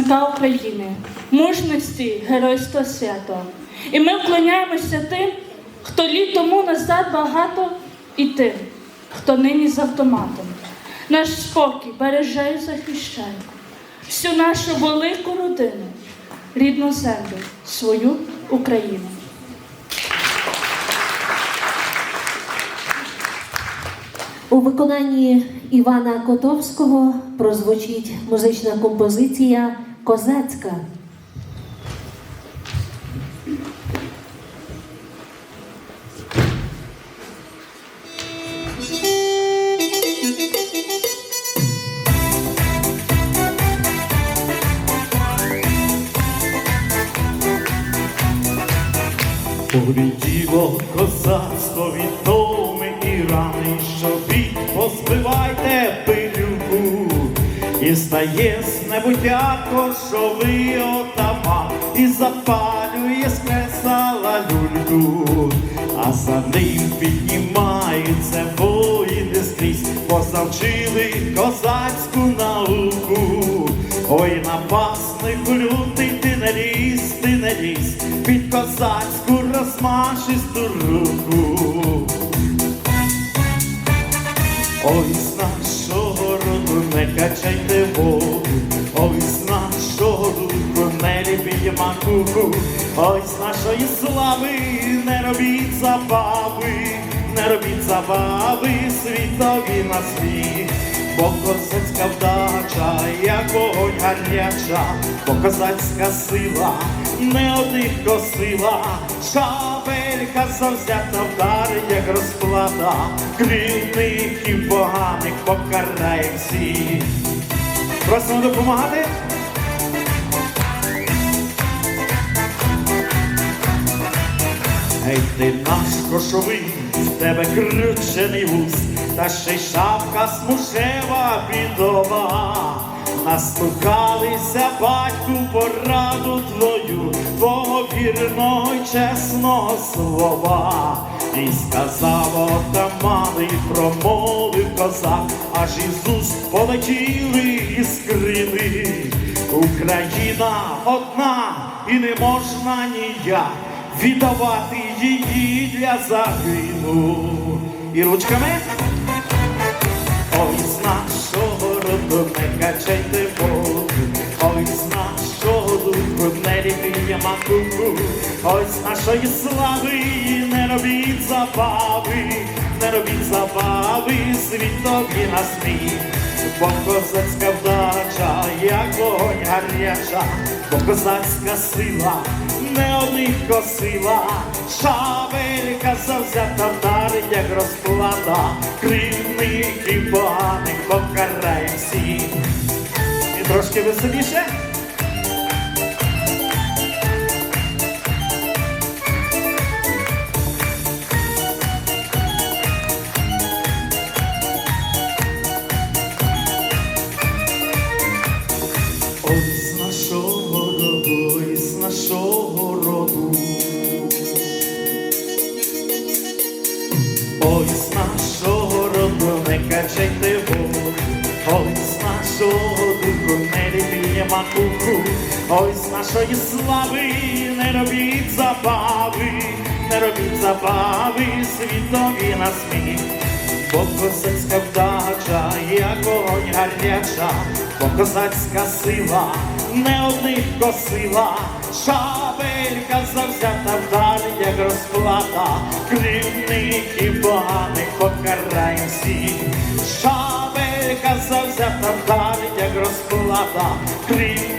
захисника України, мужності, геройства свято. І ми вклоняємося тим, хто літ тому назад багато і тим, хто нині з автоматом. Наш спокій береже і захищає всю нашу велику родину, рідну землю, свою Україну. У виконанні Івана Котовського прозвучить музична композиція Козацька. Полетіло козацтво від томи і рани, що бій позбивайте пилюку, і стає з небуття кошовий отаман, і запалює з кресала люльку, а за ним піднімаються воїни скрізь, позавчили козацьку науку. Ой, напаснику лютий, ти не лізь, ти не лізь, під козацьку розмашисту Ой, з нашого роду не качайте воду, ой, з нашого роду не ліпіть макуху, ой, з нашої слави не робіть забави, не робіть забави світові на світ. Бо козацька вдача, як вогонь гаряча, бо козацька сила не одних косила, шабелька завзята вдар, як розплата, кривників поганих покарає всіх. Просимо допомагати. Ей ти наш кошовий, в тебе кручений вуз, та ще й шапка смушева бідова. Настукалися батьку пораду твою, твого вірного й чесного слова. І сказав отаман, і промовив козак, аж із уст полетіли іскрини. Україна одна і не можна ніяк віддавати її для загину. І ручками. Ой, з нашої слави не робіть забави, не робіть забави, світові на сміх. Бо козацька вдача, як вогонь гаряча, бо козацька сила не одних косила, шабелька завзята вдар, як розплата, кривників поганих покарає всіх. І трошки веселіше. Нашого роду. Ой, з нашого роду не качайте воду, ой, з нашого духу не ліпіє макуху, ой, з нашої слави не робіть забави, не робіть забави, світові на сміх. Бо козацька вдача, як вогонь гаряча, бо козацька сила не одних косила, шабелька завзята вдар, як розплата, кривників поганих покарає всіх. Шабелька завзята вдар, як розплата, кривників